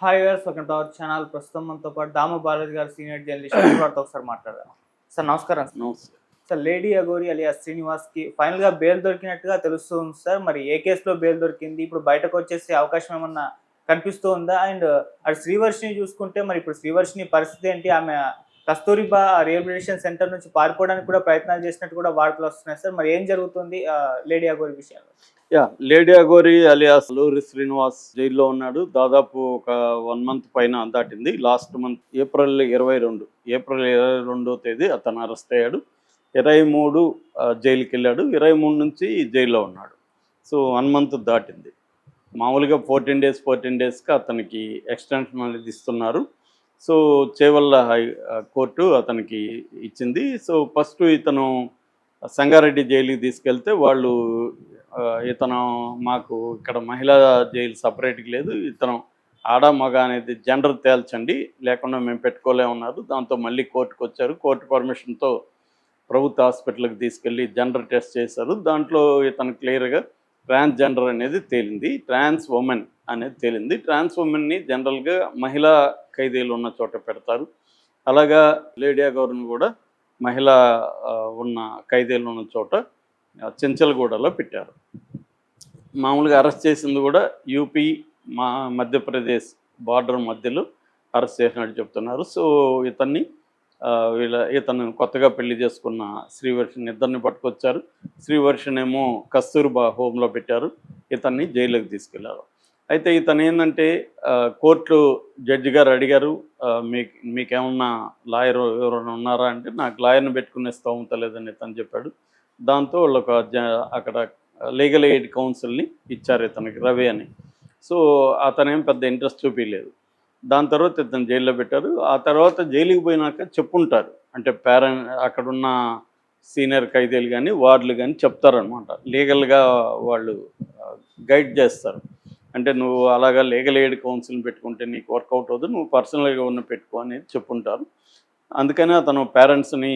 Hi గారు welcome to our channel ప్రస్తుతం మనతో పాటు దామ బాలాజీ గారు సీనియర్ జర్నలిస్ట్ వారితో ఒకసారి మాట్లాడదాం. సార్ నమస్కారం సార్. నమస్తే. సార్ లేడీ అగోరి అలియా శ్రీనివాస్కి ఫైనల్గా బెయిల్ దొరికినట్టుగా తెలుస్తుంది సార్. మరి ఏ కేసులో బెయిల్ దొరికింది? ఇప్పుడు బయటకు వచ్చేసే అవకాశం ఏమన్నా కనిపిస్తూ ఉందా? అండ్ అటు శ్రీవర్షిని చూసుకుంటే మరి ఇప్పుడు శ్రీవర్షిని పరిస్థితి ఏంటి? ఆమె కస్తూరిబా రిహాబిలిటేషన్ సెంటర్ నుంచి పారిపోవడానికి కూడా ప్రయత్నాలు చేసినట్టు కూడా వార్తలు వస్తున్నాయి సార్. మరి ఏం జరుగుతుంది లేడీ అగోరి విషయంలో? Yeah lady Aghori alias Luri Srinivas జైల్లో ఉన్నాడు. దాదాపు ఒక వన్ మంత్ పైన దాటింది. లాస్ట్ మంత్ ఏప్రిల్ ఇరవై రెండు ఏప్రిల్ ఇరవై రెండో తేదీ అతను అరెస్ట్ అయ్యాడు. ఇరవై మూడు జైలుకి వెళ్ళాడు ఇరవై మూడు నుంచి జైల్లో ఉన్నాడు. సో వన్ మంత్ దాటింది. మామూలుగా ఫోర్టీన్ డేస్ ఫోర్టీన్ డేస్కి అతనికి ఎక్స్టెన్షన్ అనేది ఇస్తున్నారు. సో చేవల్ల హై కోర్టు అతనికి ఇచ్చింది. సో ఫస్ట్ ఇతను సంగారెడ్డి జైలుకి తీసుకెళ్తే వాళ్ళు ఇతను మాకు ఇక్కడ మహిళా జైలు సపరేట్గా లేదు ఇతను ఆడ మగ అనేది జెండర్ తేల్చండి లేకుండా మేము పెట్టుకోలేమన్నారు దాంతో మళ్ళీ కోర్టుకు వచ్చారు. కోర్టు పర్మిషన్తో ప్రభుత్వ హాస్పిటల్కి తీసుకెళ్ళి జెండర్ టెస్ట్ చేశారు. దాంట్లో ఇతను క్లియర్గా ట్రాన్స్ జెండర్ అనేది తేలింది ట్రాన్స్ ఉమెన్ అనేది తేలింది. ట్రాన్స్ ఉమెన్ని జనరల్గా మహిళా ఖైదీలు ఉన్న చోట పెడతారు. అలాగా లేడియా గౌర్ని కూడా మహిళ ఉన్న ఖైదీలు ఉన్న చోట ఆ, చెంచల్గూడలో పెట్టారు. మామూలుగా అరెస్ట్ చేసింది కూడా యూపీ మా మధ్యప్రదేశ్ బార్డర్ మధ్యలో అరెస్ట్ చేసినట్టు చెప్తున్నారు. సో ఇతన్ని వీళ్ళ ఇతను కొత్తగా పెళ్ళి చేసుకున్న శ్రీవర్షన్ ఇద్దరిని పట్టుకొచ్చారు. శ్రీవర్షనేమో కస్తూర్బా హోంలో పెట్టారు. ఇతన్ని జైలుకి తీసుకెళ్ళారు. అయితే ఇతను ఏంటంటే కోర్టు జడ్జి గారు అడిగారు మీకు మీకేమన్నా లాయర్ ఎవరైనా ఉన్నారా అంటే నాకు లాయర్ని పెట్టుకునే స్తోమత లేదని ఇతను చెప్పాడు. దాంతో వాళ్ళు ఒక జ- అక్కడ లీగల్ ఎయిడ్ కౌన్సిల్ని ఇచ్చారు ఇతనికి రవి అని. సో అతనేం పెద్ద ఇంట్రెస్ట్ చూపించలేదు దాని తర్వాత ఇతను జైల్లో పెట్టారు. ఆ తర్వాత జైలుకి పోయినాక చెప్పుంటారు. అంటే పేరెంట్ అక్కడున్న సీనియర్ ఖైదీలు కానీ వార్డులు కానీ చెప్తారనమాట లీగల్గా వాళ్ళు గైడ్ చేస్తారు. అంటే నువ్వు అలాగా లీగల్ ఎయిడ్ కౌన్సిల్ పెట్టుకుంటే నీకు వర్కౌట్ అవ్వదు నువ్వు పర్సనల్గా ఉన్న పెట్టుకో అనేది చెప్పుంటారు. అందుకని అతను పేరెంట్స్ని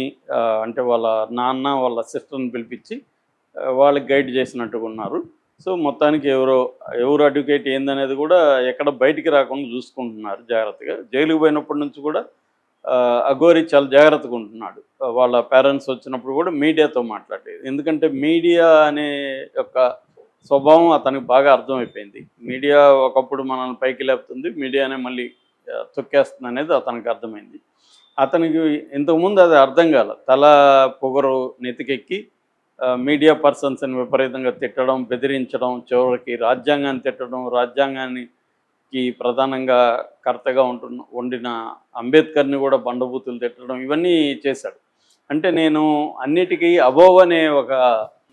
అంటే వాళ్ళ నాన్న వాళ్ళ సిస్టర్ని పిలిపించి వాళ్ళకి గైడ్ చేసినట్టుగా ఉన్నారు. సో మొత్తానికి ఎవరో ఎవరు అడ్వకేట్ ఏందనేది కూడా ఎక్కడ బయటికి రాకుండా చూసుకుంటున్నారు జాగ్రత్తగా. జైలుకి పోయినప్పటి నుంచి కూడా అఘోరి చాలా జాగ్రత్తగా ఉంటున్నాడు. వాళ్ళ పేరెంట్స్ వచ్చినప్పుడు కూడా మీడియాతో మాట్లాడేది. ఎందుకంటే మీడియా అనే యొక్క స్వభావం అతనికి బాగా అర్థమైపోయింది. మీడియా ఒకప్పుడు మనల్ని పైకి లేపుతుంది మీడియానే మళ్ళీ తొక్కేస్తుంది అనేది అతనికి అర్థమైంది. అతనికి ఇంతకుముందు అది అర్థం కాల తల పొగరు నెతికెక్కి మీడియా పర్సన్స్ని విపరీతంగా తిట్టడం బెదిరించడం చివరికి రాజ్యాంగాన్ని తిట్టడం రాజ్యాంగానికి ప్రధానంగా కర్తగా ఉంటున్న వండిన అంబేద్కర్ని కూడా బండబూతులు తిట్టడం ఇవన్నీ చేశాడు. అంటే నేను అన్నిటికీ అబోవ్ అనే ఒక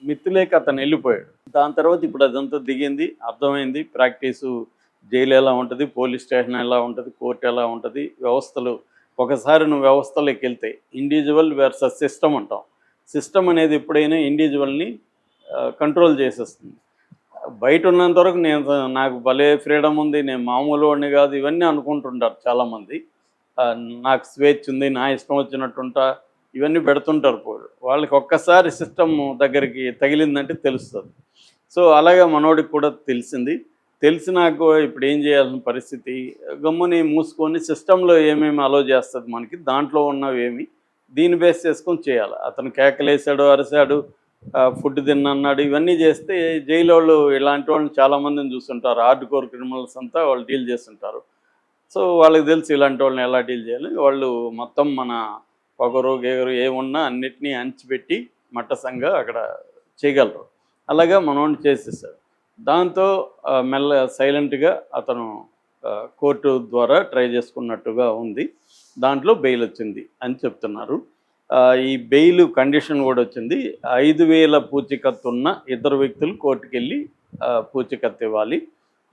మిత్తులేక అతను వెళ్ళిపోయాడు. దాని తర్వాత ఇప్పుడు అదంతా దిగింది అర్థమైంది. ప్రాక్టీసు జైలు ఎలా ఉంటుంది పోలీస్ స్టేషన్ ఎలా ఉంటుంది కోర్టు ఎలా ఉంటుంది వ్యవస్థలు ఒకసారి నువ్వు వ్యవస్థలోకి వెళ్తే ఇండివిజువల్ వర్సెస్ సిస్టమ్ అంటాం. సిస్టమ్ అనేది ఎప్పుడైనా ఇండివిజువల్ని కంట్రోల్ చేసేస్తుంది. బయట ఉన్నంత వరకు నేను నాకు భలే ఫ్రీడమ్ ఉంది నేను మామూలు వాడిని కాదు ఇవన్నీ అనుకుంటుంటారు చాలామంది. నాకు స్వేచ్ఛ ఉంది నా ఇష్టం వచ్చినట్టుంటా ఇవన్నీ పెడుతుంటారు వాళ్ళకి ఒక్కసారి సిస్టమ్ దగ్గరికి తగిలిందంటే తెలుస్తుంది. సో అలాగే మనోడికి కూడా తెలిసింది. తెలిసినాక ఇప్పుడు ఏం చేయాల్సిన పరిస్థితి? గమ్ముని మూసుకొని సిస్టంలో ఏమేమి అలో చేస్తుంది మనకి? దాంట్లో ఉన్నవి ఏమి? దీన్ని బేస్ చేసుకొని చేయాలి. అతను కేకలేసాడు అరిశాడు ఫుడ్ తిన్నన్నాడు ఇవన్నీ చేస్తే జైలు వాళ్ళు ఇలాంటి వాళ్ళని చాలామందిని చూస్తుంటారు. హార్డ్ కోర్ క్రిమినల్స్ అంతా వాళ్ళు డీల్ చేస్తుంటారు. సో వాళ్ళకి తెలుసు ఇలాంటి వాళ్ళని ఎలా డీల్ చేయాలి. వాళ్ళు మొత్తం మన పొగరు గేగరు ఏమున్నా అన్నిటినీ అంచిపెట్టి మట్టసంగా అక్కడ చేయగలరు. అలాగా మనోడిని చేసేసాడు దాంతో మెల్ల సైలెంట్గా అతను కోర్టు ద్వారా ట్రై చేసుకున్నట్టుగా ఉంది. దాంట్లో బెయిల్ వచ్చింది అని చెప్తున్నారు. ఈ బెయిల్ కండిషన్ కూడా వచ్చింది. ఐదు వేల పూచికత్తు ఉన్న ఇద్దరు వ్యక్తులు కోర్టుకు వెళ్ళి పూచికత్తు ఇవ్వాలి.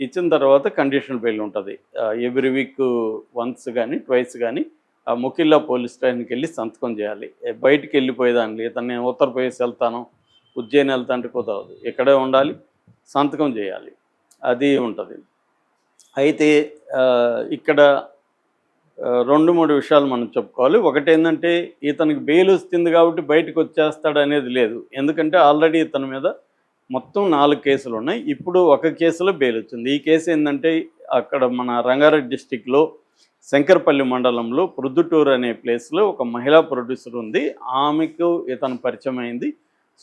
ఇచ్చిన తర్వాత కండిషనల్ బెయిల్ ఉంటుంది. ఎవ్రీ వీక్ వన్స్ కానీ ట్వైస్ కానీ ముఖిల్లా పోలీస్ స్టేషన్కి వెళ్ళి సంతకం చేయాలి. బయటికి వెళ్ళిపోయేదాన్ని. ఇతను నేను ఉత్తరప్రదేశ్ వెళ్తాను. ఉజ్జయిని వెళ్తాంటే కుదరదు ఇక్కడే ఉండాలి సంతకం చేయాలి. అది ఉంటుంది. అయితే ఇక్కడ రెండు మూడు విషయాలు మనం చెప్పుకోవాలి. ఒకటి ఏంటంటే ఇతనికి బెయిల్ వస్తుంది కాబట్టి బయటకు వచ్చేస్తాడు అనేది లేదు. ఎందుకంటే ఆల్రెడీ ఇతని మీద మొత్తం నాలుగు కేసులు ఉన్నాయి. ఇప్పుడు ఒక కేసులో బెయిల్ వచ్చింది. ఈ కేసు ఏంటంటే అక్కడ మన రంగారెడ్డి డిస్టిక్లో శంకర్పల్లి మండలంలో ప్రొద్దుటూరు అనే ప్లేస్లో ఒక మహిళా ప్రొడ్యూసర్ ఉంది. ఆమెకు ఇతను పరిచయం అయింది.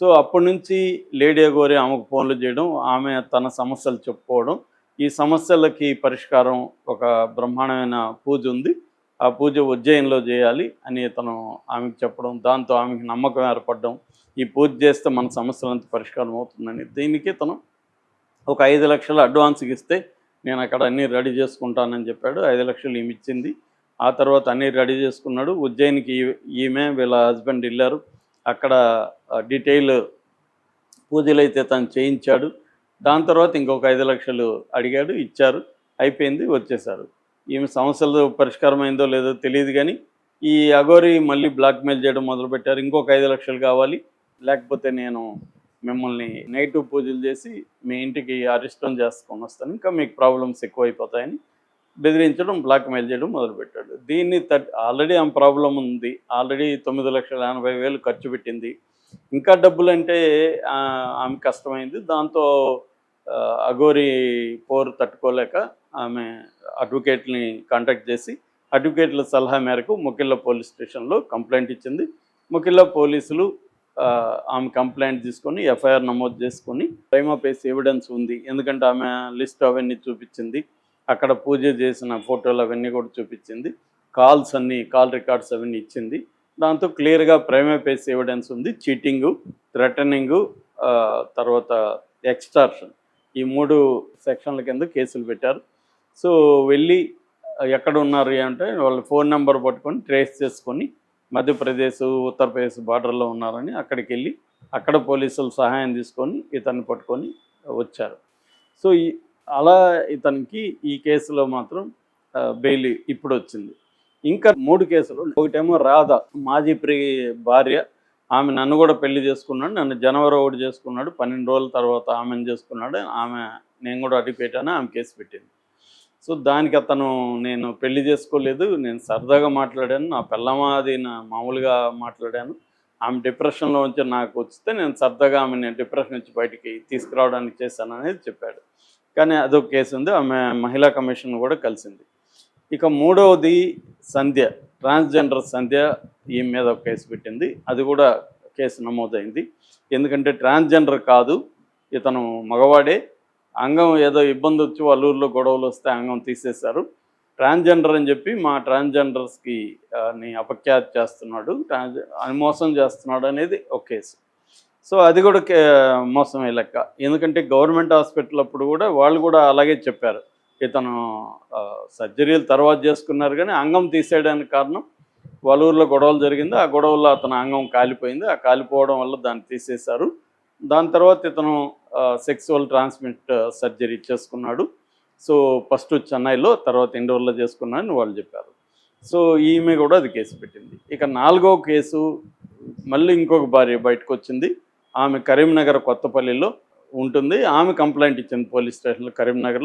సో అప్పటి నుంచి లేడీ అగోరి ఆమెకు ఫోన్లు చేయడం ఆమె తన సమస్యలు చెప్పుకోవడం. ఈ సమస్యలకి పరిష్కారం ఒక బ్రహ్మాండమైన పూజ ఉంది. ఆ పూజ ఉజ్జయిన్లో చేయాలి అని తను ఆమెకు చెప్పడం దాంతో ఆమెకి నమ్మకం ఏర్పడడం. ఈ పూజ చేస్తే మన సమస్యలంతా పరిష్కారం అవుతుందని దీనికి తను ఒక ఐదు లక్షలు అడ్వాన్స్కి ఇస్తే నేను అక్కడ అన్నీ రెడీ చేసుకుంటానని చెప్పాడు. ఐదు లక్షలు ఈమె ఇచ్చింది. ఆ తర్వాత అన్నీ రెడీ చేసుకున్నాడు. ఉజ్జయినికి ఈమె వీళ్ళ హస్బెండ్ వెళ్ళారు అక్కడ డీటెయిల్ పూజలు అయితే తను చేయించాడు. దాని తర్వాత ఇంకొక ఐదు లక్షలు అడిగాడు ఇచ్చారు. అయిపోయింది వచ్చేసారు ఈమె సమస్యలు పరిష్కారం అయిందో లేదో తెలియదు కానీ ఈ అగోరి మళ్ళీ బ్లాక్మెయిల్ చేయడం మొదలుపెట్టారు. ఇంకొక ఐదు లక్షలు కావాలి. లేకపోతే నేను మిమ్మల్ని నెగిటివ్ పూజలు చేసి మీ ఇంటికి అరిష్టం చేసుకొని వస్తాను. ఇంకా మీకు ప్రాబ్లమ్స్ ఎక్కువైపోతాయని బెదిరించడం బ్లాక్మెయిల్ చేయడం మొదలుపెట్టాడు. దీన్ని తట్ ఆల్రెడీ ఆమె ప్రాబ్లం ఉంది. ఆల్రెడీ తొమ్మిది లక్షల ఎనభై వేలు ఖర్చు పెట్టింది. ఇంకా డబ్బులు అంటే ఆమె కష్టమైంది. దాంతో అఘోరి పోరు తట్టుకోలేక ఆమె అడ్వకేట్ని కాంటాక్ట్ చేసి అడ్వకేట్ల సలహా మేరకు ముకిల్ల పోలీస్ స్టేషన్లో కంప్లైంట్ ఇచ్చింది. ముకిల్ల పోలీసులు ఆమె కంప్లైంట్ తీసుకొని ఎఫ్ఐఆర్ నమోదు చేసుకొని ప్రైమా ఆఫ్ ఎవిడెన్స్ ఉంది. ఎందుకంటే ఆమె లిస్ట్ అవన్నీ చూపించింది. అక్కడ పూజ చేసిన ఫోటోలు అవన్నీ కూడా చూపించింది. కాల్స్ అన్ని కాల్ రికార్డ్స్ అవన్నీ ఇచ్చింది. దాంతో క్లియర్గా ప్రైమేపేస్ ఎవిడెన్స్ ఉంది. చీటింగు థ్రెటనింగు తర్వాత ఎక్స్టార్షన్ ఈ మూడు సెక్షన్ల కింద కేసులు పెట్టారు. సో వెళ్ళి ఎక్కడ ఉన్నారు అంటే వాళ్ళ ఫోన్ నెంబర్ పట్టుకొని ట్రేస్ చేసుకొని మధ్యప్రదేశ్ ఉత్తరప్రదేశ్ బార్డర్లో ఉన్నారని అక్కడికి వెళ్ళి అక్కడ పోలీసులు సహాయం తీసుకొని ఇతన్ని పట్టుకొని వచ్చారు. సో ఈ అలా ఇతనికి ఈ కేసులో మాత్రం బెయిలీ బెయిల్ ఇప్పుడు వచ్చింది. ఇంకా మూడు కేసులు. ఒకటేమో రాధ మాజీ ప్రి భార్య. ఆమె నన్ను కూడా పెళ్ళి చేసుకున్నాడు. నన్ను జనవరి ఒకటి చేసుకున్నాడు. పన్నెండు రోజుల తర్వాత ఆమెను చేసుకున్నాడు. ఆమె నేను కూడా అడిగి పెట్టాను ఆమె కేసు పెట్టింది. సో దానికి అతను నేను పెళ్ళి చేసుకోలేదు. నేను సరదాగా మాట్లాడాను. నా పిల్లమాది నా మామూలుగా మాట్లాడాను. ఆమె డిప్రెషన్లో ఉంచి నాకు వచ్చితే నేను సరదాగా ఆమె నేను డిప్రెషన్ నుంచి బయటికి తీసుకురావడానికి చేశాను అనేది చెప్పాడు. కానీ అదొక కేసు ఉంది ఆమె మహిళా కమిషన్ కూడా కలిసింది. ఇక మూడవది సంధ్య ట్రాన్స్జెండర్ సంధ్య ఈ మీద ఒక కేసు పెట్టింది. అది కూడా కేసు నమోదైంది. ఎందుకంటే ట్రాన్స్జెండర్ కాదు ఇతను మగవాడే. అంగం ఏదో ఇబ్బంది వచ్చి వాళ్ళ ఊళ్ళో గొడవలు వస్తే అంగం తీసేశారు. ట్రాన్స్జెండర్ అని చెప్పి మా ట్రాన్స్జెండర్స్కి అపఖ్యాతి చేస్తున్నాడు ట్రాన్స్ మోసం చేస్తున్నాడు అనేది ఒక కేసు. సో అది కూడా కే మోసమే లెక్క. ఎందుకంటే గవర్నమెంట్ హాస్పిటల్ అప్పుడు కూడా వాళ్ళు కూడా అలాగే చెప్పారు. ఇతను సర్జరీలు తర్వాత చేసుకున్నారు కానీ అంగం తీసేయడానికి కారణం వాళ్ళ ఊర్లో గొడవలు జరిగింది. ఆ గొడవల్లో అతను అంగం కాలిపోయింది. ఆ కాలిపోవడం వల్ల దాన్ని తీసేశారు. దాని తర్వాత ఇతను సెక్సువల్ ట్రాన్స్మిట్ సర్జరీ చేసుకున్నాడు. సో ఫస్ట్ చెన్నైలో తర్వాత ఇండోర్లో చేసుకున్నాడని వాళ్ళు చెప్పారు. సో ఈమె కూడా అది కేసు పెట్టింది. ఇక నాలుగో కేసు మళ్ళీ ఇంకొక భార్య బయటకు వచ్చింది ఆమె కరీంనగర్ కొత్తపల్లిలో ఉంటుంది. ఆమె కంప్లైంట్ ఇచ్చింది పోలీస్ స్టేషన్లో కరీంనగర్లో.